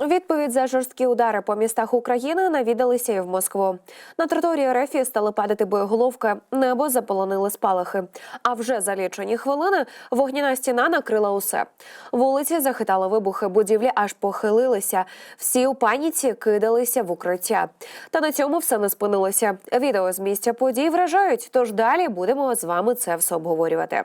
Відповідь за жорсткі удари по містах України навідалися і в Москву. На території РФ стали падати боєголовки, небо заполонили спалахи. А вже за лічені хвилини вогняна стіна накрила усе. Вулиці захитали вибухи, будівлі аж похилилися. Всі у паніці кидалися в укриття. Та на цьому все не спинилося. Відео з місця подій вражають. Тож далі будемо з вами це все обговорювати.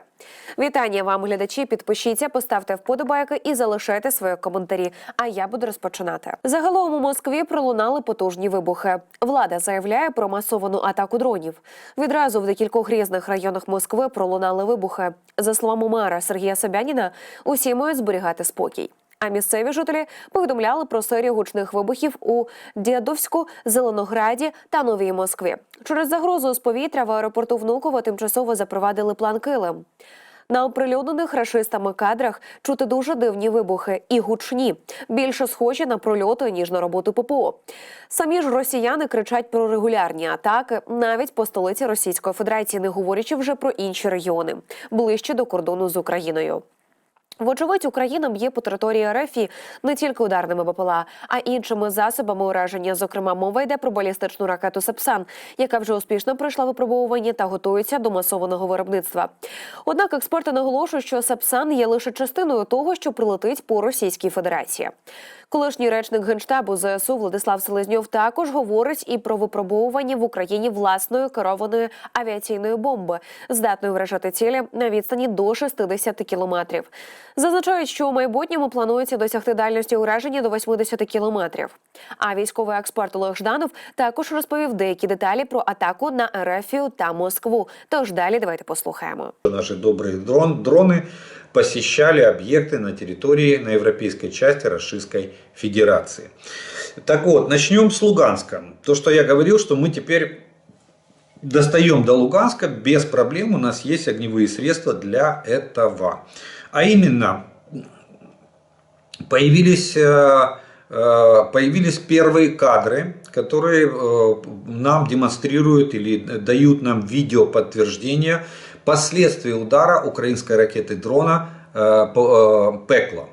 Вітання вам, глядачі. Підпишіться, поставте вподобайки і залишайте свої коментарі. А я буду розпочинати. Загалом у Москві пролунали потужні вибухи. Влада заявляє про масовану атаку дронів. Відразу в декількох різних районах Москви пролунали вибухи. За словами мера Сергія Собяніна, усі мають зберігати спокій. А місцеві жителі повідомляли про серію гучних вибухів у Дєдовську, Зеленограді та Новій Москві. Через загрозу з повітря в аеропорту Внуково тимчасово запровадили план Килим. На оприлюднених рашистами кадрах чути дуже дивні вибухи і гучні, більше схожі на прольоти ніж на роботу ППО. Самі ж росіяни кричать про регулярні атаки навіть по столиці Російської Федерації, не говорячи вже про інші регіони ближче до кордону з Україною. Вочевидь, Україна б'є по території РФ не тільки ударними БПЛА, а іншими засобами ураження. Зокрема, мова йде про балістичну ракету Сапсан, яка вже успішно пройшла випробовування та готується до масованого виробництва. Однак експерти наголошують, що Сапсан є лише частиною того, що прилетить по Російській Федерації. Колишній речник генштабу ЗСУ Владислав Селезньов також говорить і про випробовування в Україні власної керованої авіаційної бомби, здатної вражати цілі на відстані до 60 кілометрів. Зазначають, що у майбутньому планується досягти дальності ураження до 80 кілометрів. А військовий експерт Олег Жданов також розповів деякі деталі про атаку на Ерефію та Москву. Тож далі давайте послухаємо. Наши добрые дрон, дроны посещали объекты на территории, на европейской части Российской Федерации. Так вот, начнем с Луганска. То, что я говорил, что мы теперь достаем до Луганска без проблем, у нас есть огневые средства для этого. А именно, появились, э, э, появились первые кадры, которые э, нам демонстрируют или дают нам видео подтверждение последствий удара украинской ракети дрона э, по- э, «Пекло».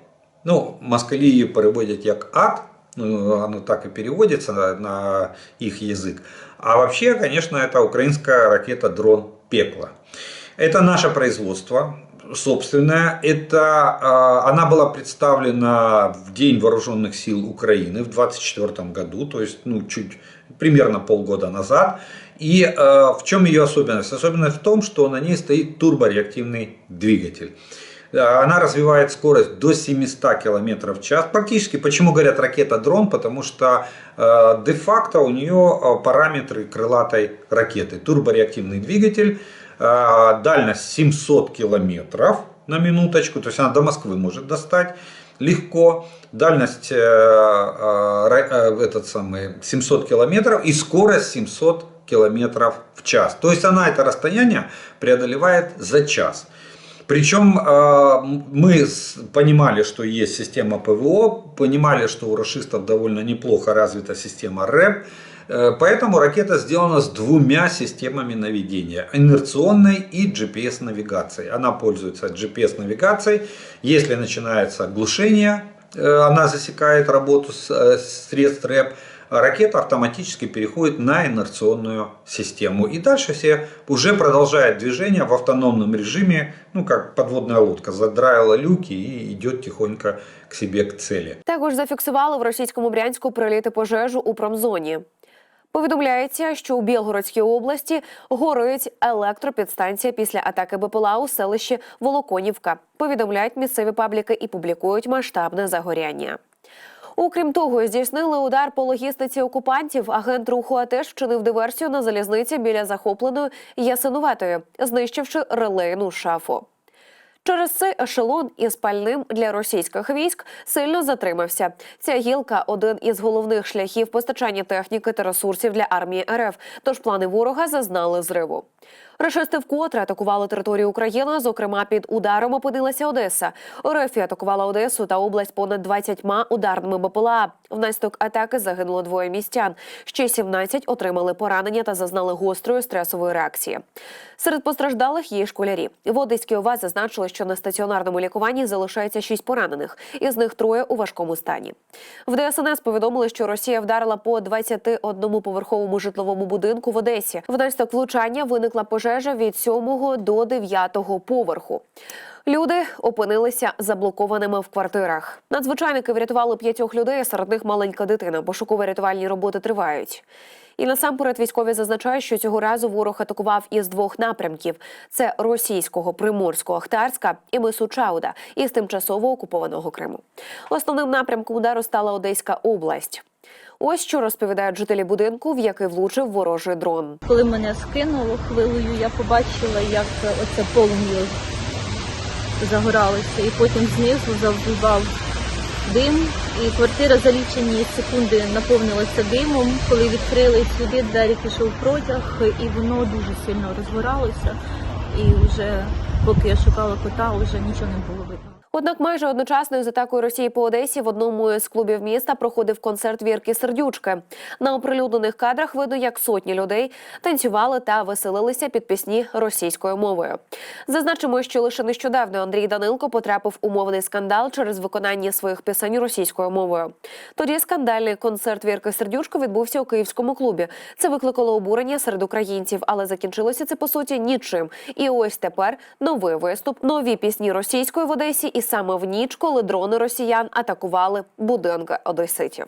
Ну, москалі її переводять як ад, ну, оно так и переводится на, на их язык. А вообще, конечно, это украинская ракета дрон «Пекло». Это наше производство собственное. Это, э, она была представлена в День вооруженных сил Украины в 24 году, то есть ну, чуть примерно полгода назад. И э, в чем ее особенность? Особенность в том, что на ней стоит турбореактивный двигатель. Э, Она развивает скорость до 700 км в час. Практически, почему говорят ракета-дрон? Потому что э, де-факто у нее параметры крылатой ракеты. Турбореактивный двигатель, дальность 700 километров на минуточку, то есть она до Москвы может достать легко. Дальность э, э, э, этот самый 700 километров и скорость 700 километров в час. То есть она это расстояние преодолевает за час. Причем э, мы понимали, что есть система ПВО, понимали, что у расистов довольно неплохо развита система РЭП, э, поэтому ракета сделана с двумя системами наведения, инерционной и GPS-навигацией. Она пользуется GPS-навигацией, если начинается глушение, э, она засекает работу с- э, средств РЭП, а ракета автоматически переходит на инерционную систему. И дальше все уже продолжает движение в автономном режиме, ну как подводная лодка, задраила люки и идет тихонько к себе к цели. Також зафіксували в російському Брянську приліти пожежу у промзоні. Повідомляється, що у Білгородській області горить електропідстанція після атаки БПЛА у селищі Волоконівка. Повідомляють місцеві пабліки і публікують масштабне загоряння. Окрім того, здійснили удар по логістиці окупантів. Агент руху АТЕШ вчинив диверсію на залізниці біля захопленої Ясинуватої, знищивши релейну шафу. Через це ешелон із пальним для російських військ сильно затримався. Ця гілка один із головних шляхів постачання техніки та ресурсів для армії РФ. Тож плани ворога зазнали зриву. Рашисти вкотре атакували територію України. Зокрема, під ударом опинилася Одеса. РФ атакувала Одесу та область понад 20 ударними БПЛА. Внаслідок атаки загинуло двоє містян. Ще 17 отримали поранення та зазнали гострої стресової реакції. Серед постраждалих є школярі. В Одеській ОВА зазначили, що на стаціонарному лікуванні залишається 6 поранених, із них троє у важкому стані. В ДСНС повідомили, що Росія вдарила по 21-поверховому житловому будинку в Одесі. Внаслідок влучання виникла пожежа від 7 до 9 поверху. Люди опинилися заблокованими в квартирах. Надзвичайники врятували п'ятьох людей, серед них маленька дитина. Пошукові рятувальні роботи тривають. І насамперед військові зазначають, що цього разу ворог атакував із двох напрямків: це російського приморського Ахтарська і мису Чауда із тимчасово окупованого Криму. Основним напрямком удару стала Одеська область. Ось що розповідають жителі будинку, в який влучив ворожий дрон. Коли мене скинуло хвилею, я побачила, як оце полум'я загоралося, і потім знизу завбивав дим, і квартира за лічені секунди наповнилася димом. Коли відкрили сюди, двері пішов протяг, і воно дуже сильно розгоралося. І вже поки я шукала кота, вже нічого не було видно. Однак майже одночасно із атакою Росії по Одесі в одному з клубів міста проходив концерт Вірки Сердючки. На оприлюднених кадрах видно, як сотні людей танцювали та веселилися під пісні російською мовою. Зазначимо, що лише нещодавно Андрій Данилко потрапив у мовний скандал через виконання своїх пісень російською мовою. Тоді скандальний концерт Вірки Сердючки відбувся у київському клубі. Це викликало обурення серед українців, але закінчилося це по суті нічим. І ось тепер новий виступ, нові пісні російської в Одесі, і саме в ніч, коли дрони росіян атакували будинки одеситів.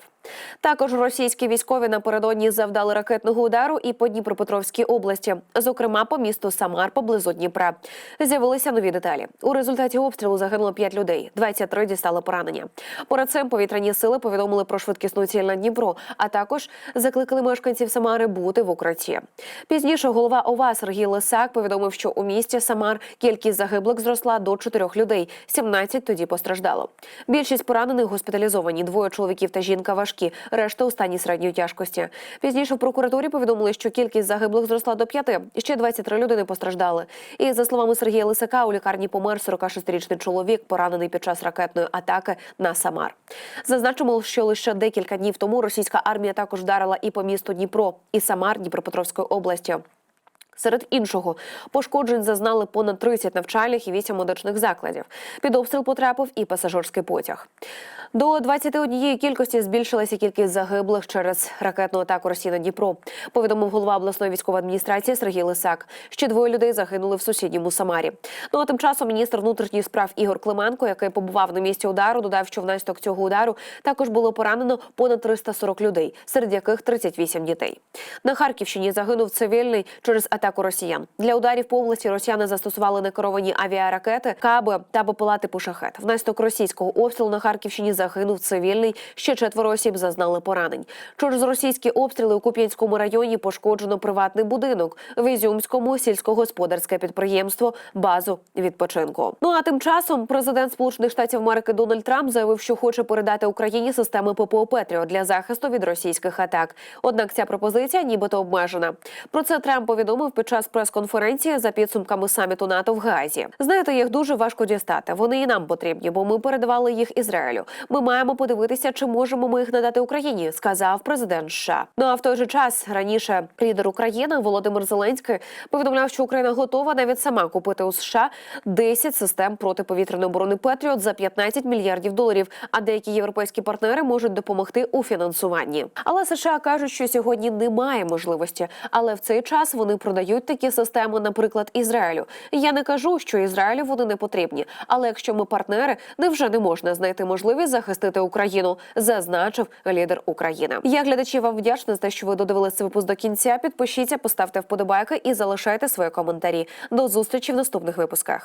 Також російські військові напередодні завдали ракетного удару і по Дніпропетровській області, зокрема по місту Самар поблизу Дніпра. З'явилися нові деталі. У результаті обстрілу загинуло 5 людей, 23 дістали поранення. Поряд цим повітряні сили повідомили про швидкісну ціль на Дніпро, а також закликали мешканців Самари бути в укритті. Пізніше голова ОВА Сергій Лисак повідомив, що у місті Самар кількість загиблих зросла до 4 людей. 17 тоді постраждало. Більшість поранених госпіталізовані. Двоє чоловіків та жінка важкі, решта у стані середньої тяжкості. Пізніше в прокуратурі повідомили, що кількість загиблих зросла до 5. Ще 23 людини постраждали. І за словами Сергія Лисака, у лікарні помер 46-річний чоловік, поранений під час ракетної атаки на Самар. Зазначимо, що лише декілька днів тому російська армія також вдарила і по місту Дніпро, і Самар Дніпропетровської області. Серед іншого пошкоджень зазнали понад 30 навчальних і 8 медичних закладів. Під обстріл потрапив і пасажирський потяг. До 21 кількості збільшилася кількість загиблих через ракетну атаку Росії на Дніпро. Повідомив голова обласної військової адміністрації Сергій Лисак. Ще двоє людей загинули в сусідньому Самарі. Ну а тим часом міністр внутрішніх справ Ігор Клименко, який побував на місці удару, додав, що внаслідок цього удару також було поранено понад 340 людей, серед яких 38 дітей. На Харківщині загинув цивільний через атаку росіян. Для ударів по області росіяни застосували некеровані авіаракети, каби та БПЛА типу шахет. Внаслідок російського обстрілу на Харківщині загинув цивільний. Ще четверо осіб зазнали поранень. Через російські обстріли у Куп'янському районі пошкоджено приватний будинок, в Ізюмському сільськогосподарське підприємство, базу відпочинку. Ну а тим часом президент Сполучених Штатів Америки Дональд Трамп заявив, що хоче передати Україні системи ППО Петріо для захисту від російських атак. Однак ця пропозиція нібито обмежена. Про це Трамп повідомив під час прес-конференції за підсумками саміту НАТО в Гаазі. Знаєте, їх дуже важко дістати. Вони і нам потрібні, бо ми передавали їх Ізраїлю. Ми маємо подивитися, чи можемо ми їх надати Україні, сказав президент США. Ну а в той же час раніше лідер України Володимир Зеленський повідомляв, що Україна готова навіть сама купити у США 10 систем протиповітряної оборони Петріот за 15 мільярдів доларів. А деякі європейські партнери можуть допомогти у фінансуванні. Але США кажуть, що сьогодні немає можливості, але в цей час вони продають такі системи, наприклад, Ізраїлю. Я не кажу, що Ізраїлю вони не потрібні. Але якщо ми партнери, невже не можна знайти можливість захистити Україну? Зазначив лідер України. Я глядачі вам вдячна за те, що ви додивилися цей випуск до кінця. Підпишіться, поставте вподобайки і залишайте свої коментарі. До зустрічі в наступних випусках.